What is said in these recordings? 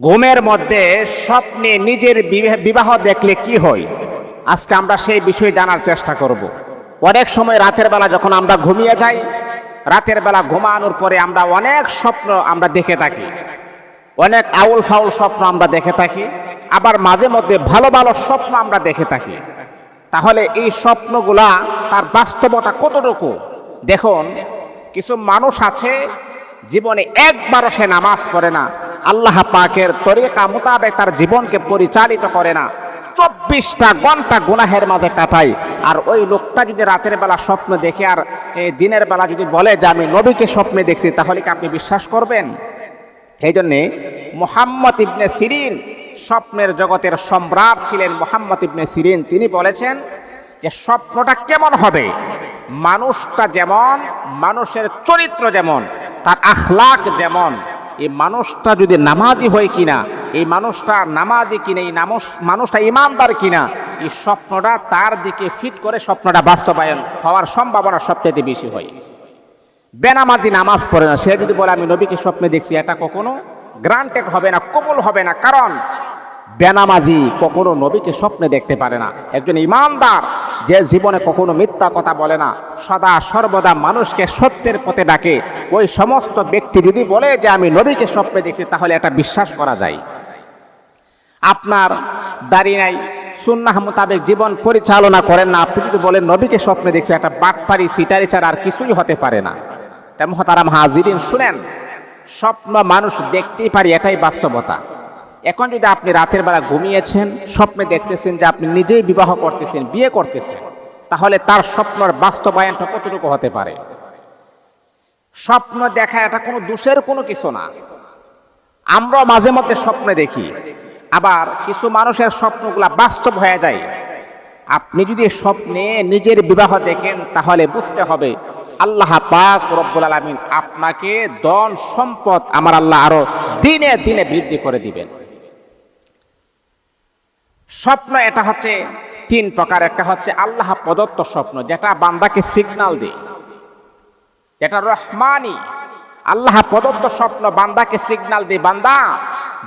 ঘুমের মধ্যে স্বপ্নে নিজের বিবাহ- দেখলে কি হয়? আজকে আমরা সেই বিষয়ে জানার চেষ্টা করব। অনেক সময় রাতের বেলা যখন আমরা ঘুমিয়ে যাই, রাতের বেলা ঘুমানোর পরে আমরা অনেক স্বপ্ন আমরা দেখে থাকি। অনেক আউল ফাউল স্বপ্ন আমরা দেখে থাকি, আবার মাঝে মধ্যে ভালো ভালো স্বপ্ন আমরা দেখে থাকি। তাহলে এই স্বপ্নগুলা তার বাস্তবতা কতটুকু? দেখুন, কিছু মানুষ আছে জীবনে একবারও সে নামাজ পড়ে না। আল্লাহ পাকের তরিকা মোতাবেক তার জীবনকে পরিচালিত করে না। চব্বিশটা ঘণ্টা গুনাহের মাঝে কাটায়। আর ওই লোকটা যদি রাতের বেলা স্বপ্ন দেখে, আর দিনের বেলা যদি বলে যে আমি নবীকে স্বপ্নে দেখছি, তাহলে কি আপনি বিশ্বাস করবেন? এই জন্যে মোহাম্মদ ইবনে সিরিন স্বপ্নের জগতের সম্রাট ছিলেন মোহাম্মদ ইবনে সিরিন। তিনি বলেছেন যে স্বপ্নটা কেমন হবে? মানুষটা যেমন, মানুষের চরিত্র যেমন তার আখলাক যেমন, এই মানুষটা যদি নামাজি হয় কিনা, এই মানুষটা নামাজি কিনা, এই নামস, মানুষটা ইমানদার কিনা, এই স্বপ্নটা তার দিকে ফিট করে স্বপ্নটা বাস্তবায়ন হওয়ার সম্ভাবনা সবচেয়ে বেশি হয়। বেনামাজি নামাজ পড়ে না, সে যদি বলে, আমি নবীকে স্বপ্নে দেখছি, এটা কখনো গ্রান্টেড হবে না, কবুল হবে না। কারণ বেনামাজি কখনো নবীকে স্বপ্নে দেখতে পারে না। একজন ইমানদার যে জীবনে কখনো মিথ্যা কথা বলে না, সদা সর্বদা মানুষকে সত্যের পথে ডাকে। ওই সমস্ত ব্যক্তি যদি বলে যে আমি নবীকে স্বপ্নে দেখছি, তাহলে এটা বিশ্বাস করা যায়। আপনার দাড়ি নাই, সুন্নাহ মোতাবেক জীবন পরিচালনা করেন না। আপনি যদি বলেন নবীকে স্বপ্নে দেখছে, একটা বাটপারি, সিটারি ছাড়া আর কিছুই হতে পারে না। তেমন তারা হাজিরিন শুনেন, স্বপ্ন মানুষ দেখতেই পারি, এটাই বাস্তবতা। এখন যদি আপনি রাতের বেলা ঘুমিয়েছেন, স্বপ্নে দেখতেছেন যে আপনি নিজেই বিবাহ করতেছেন, বিয়ে করতেছেন, তাহলে তার স্বপ্নর বাস্তবায়নটা কতটুকু হতে পারে? স্বপ্ন দেখা এটা কোনো দোষের কোনো কিছু না। আমরা মাঝে মধ্যে স্বপ্নে দেখি, আবার কিছু মানুষের স্বপ্নগুলা বাস্তব হয়ে যায়। আপনি যদি স্বপ্নে নিজের বিবাহ দেখেন, তাহলে বুঝতে হবে আল্লাহ পাক রব্বুল আলামিন আপনাকে ধন সম্পদ আমার আল্লাহ আরও দিনে দিনে বৃদ্ধি করে দিবেন। স্বপ্ন এটা হচ্ছে তিন প্রকার। একটা হচ্ছে আল্লাহ প্রদত্ত স্বপ্ন, যেটা বান্দাকে সিগনাল দেয়। যেটা রহমানি। আল্লাহ প্রদত্ত স্বপ্ন বান্দাকে সিগনাল দেয়, বান্দা,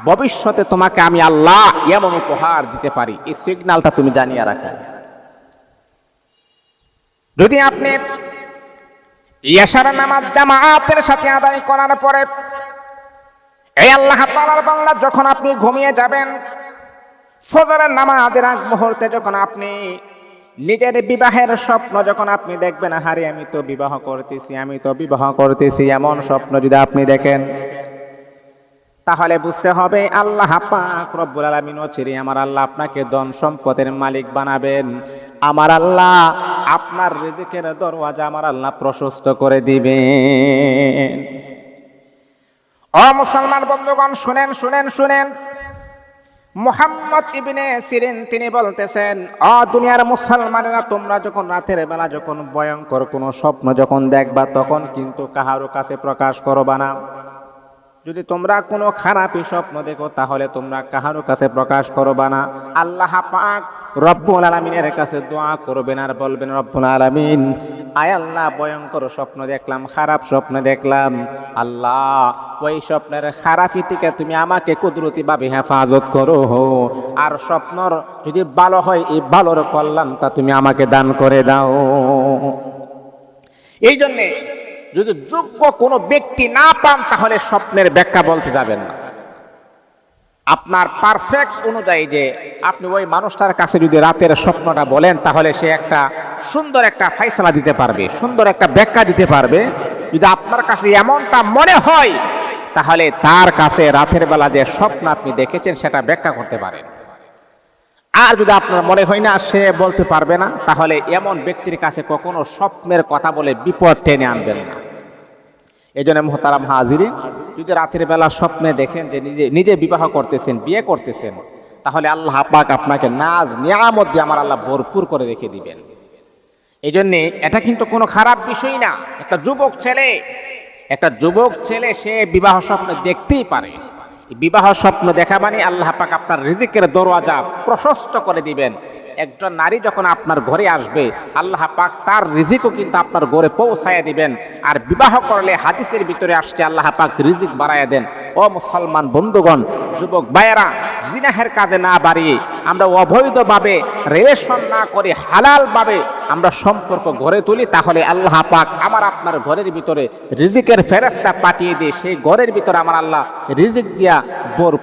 ভবিষ্যতে তোমাকে আমি আল্লাহ এমন উপহার দিতে পারি। এই সিগনালটা তুমি জানিয়ে রাখো। যদি আপনি ইয়াসার নামাজ জামাতের সাথে আদায় করার পরে, এই আল্লাহ তাআলার বাংলা যখন আপনি ঘুমিয়ে যাবেন ফজরের নামাজের আগ মুহূর্তে যখন আপনি নিজের বিবাহের স্বপ্ন যখন আপনি দেখবেন হারে আমি তো বিবাহ করতেছি, আমি তো বিবাহ করতেছি, এমন স্বপ্ন যদি আপনি দেখেন, তাহলে বুঝতে হবে আল্লাহ পাক রব্বুল আলামিন চিরি আমার আল্লাহ আপনাকে ধন সম্পদের মালিক বানাবেন। আমার আল্লাহ আপনার রিজিকের দরওয়াজা আমার আল্লাহ প্রশস্ত করে দিবেন। ও মুসলমান বন্ধুগণ, শুনেন শুনেন শুনেন মোহাম্মদ ইবনে সিরিন তিনি বলতেছেন অ দুনিয়ার মুসলমানেরা তোমরা যখন রাতের বেলা যখন ভয়ঙ্কর কোনো স্বপ্ন যখন দেখবা, তখন কিন্তু কাহারও কাছে প্রকাশ করবা না। যদি তোমরা কোনো খারাপই স্বপ্ন দেখো, তাহলে তোমরা কাহারও কাছে প্রকাশ করবা না। আল্লাহ পাক রব্বুল আলমিনের কাছে দোয়া করবেন আর বলবেন, রব্বুল আলমিন, আয় আল্লাহ, ভয়ঙ্কর স্বপ্ন দেখলাম, খারাপ স্বপ্ন দেখলাম। আল্লাহ, ওই স্বপ্নের খারাপি থেকে তুমি আমাকে কুদরতিভাবে হেফাজত করো। আর স্বপ্নর যদি ভালো হয়, এই ভালোর কল্যাণটা তুমি আমাকে দান করে দাও। এই জন্যে যদি যোগ্য কোনো ব্যক্তি না পান, তাহলে স্বপ্নের ব্যাখ্যা বলতে যাবেন না। আপনার পারফেক্ট অনুযায়ী যে আপনি ওই মানুষটার কাছে যদি রাতের স্বপ্নটা বলেন, তাহলে সে একটা সুন্দর একটা ফাইসলা দিতে পারবে, সুন্দর একটা ব্যাখ্যা দিতে পারবে। যদি আপনার কাছে এমনটা মনে হয়, তাহলে তার কাছে রাতের বেলা যে স্বপ্ন আপনি দেখেছেন, সেটা ব্যাখ্যা করতে পারেন। আর যদি আপনার মনে হয় না, সে বলতে পারবে না, তাহলে এমন ব্যক্তির কাছে কখনো স্বপ্নের কথা বলে বিপদ টেনে আনবেন না। এই জন্য মোহতারাম হাজিরিন, যদি রাতের বেলা স্বপ্নে দেখেন যে নিজে নিজে বিবাহ করতেছেন, বিয়ে করতেছেন, তাহলে আল্লাহ পাক আপনাকে নাজ, নিয়ামত দিয়ে আমার আল্লাহ ভরপুর করে রেখে দিবেন। এই জন্যে এটা কিন্তু কোনো খারাপ বিষয় না। একটা যুবক ছেলে, একটা যুবক ছেলে, সে বিবাহ স্বপ্নে দেখতেই পারে। বিবাহ স্বপ্ন দেখা মানে আল্লাহ পাক আপনার রিজিকের দরওয়াজা প্রশস্ত করে দিবেন। একজন নারী যখন আপনার ঘরে আসবে, আল্লাহ পাক তার রিজিকও কিন্তু আপনার ঘরে পৌঁছায় দিবেন। আর বিবাহ করলে হাদিসের ভিতরে আসছে, আল্লাহ পাক রিজিক বাড়ায় দেন। ও মুসলমান বন্ধুগণ, যুবক ভাইয়েরা, জিনাহের কাজে না বাড়িয়ে আমরা অবৈধভাবে রিলেশন না করে হালালভাবে আমরা সম্পর্ক গড়ে তুলি, তাহলে আল্লাহ পাক আমার আপনার ঘরের ভিতরে রিজিকের ফেরেস্তা পাঠিয়ে দিয়ে সেই ঘরের ভিতরে আমার আল্লাহ রিজিক দিয়া বোর